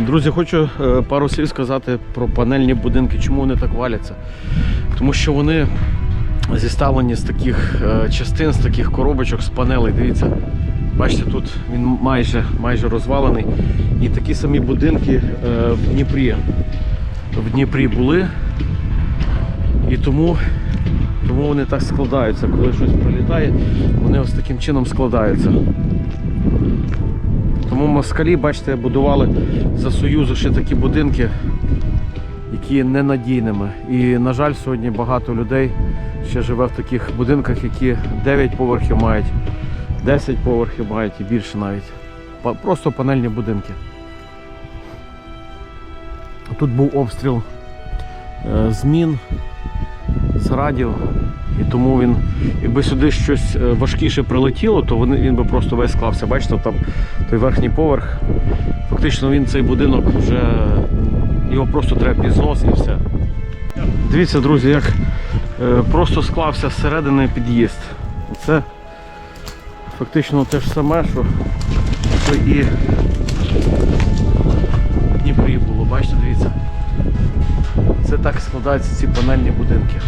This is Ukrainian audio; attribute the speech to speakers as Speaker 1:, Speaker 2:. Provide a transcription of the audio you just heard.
Speaker 1: Друзі, хочу е, пару слів сказати про панельні будинки, чому вони так валяться. Тому що вони зіставлені з таких е, частин, з таких коробочок, з панелей. Дивіться, бачите, тут він майже, майже розвалений. І такі самі будинки е, в Дніпрі. В Дніпрі були. І тому, тому вони так складаються. Коли щось прилітає, вони ось таким чином складаються. Тому москалі, бачите, будували за Союзу ще такі будинки, які є ненадійними. І, на жаль, сьогодні багато людей ще живе в таких будинках, які 9 поверхів мають, 10 поверхів мають і більше навіть. Просто панельні будинки. Тут був обстріл е, змін з радіо. І тому він, якби сюди щось е, важкіше прилетіло, то вони, він би просто весь склався. Бачите, там той верхній поверх. Фактично він цей будинок вже його просто треба підзнос і все. Дивіться, друзі, як е, просто склався зсередини під'їзд. Це фактично те ж саме, що і в Дніпрі було. Бачите, дивіться. Це так складаються ці панельні будинки.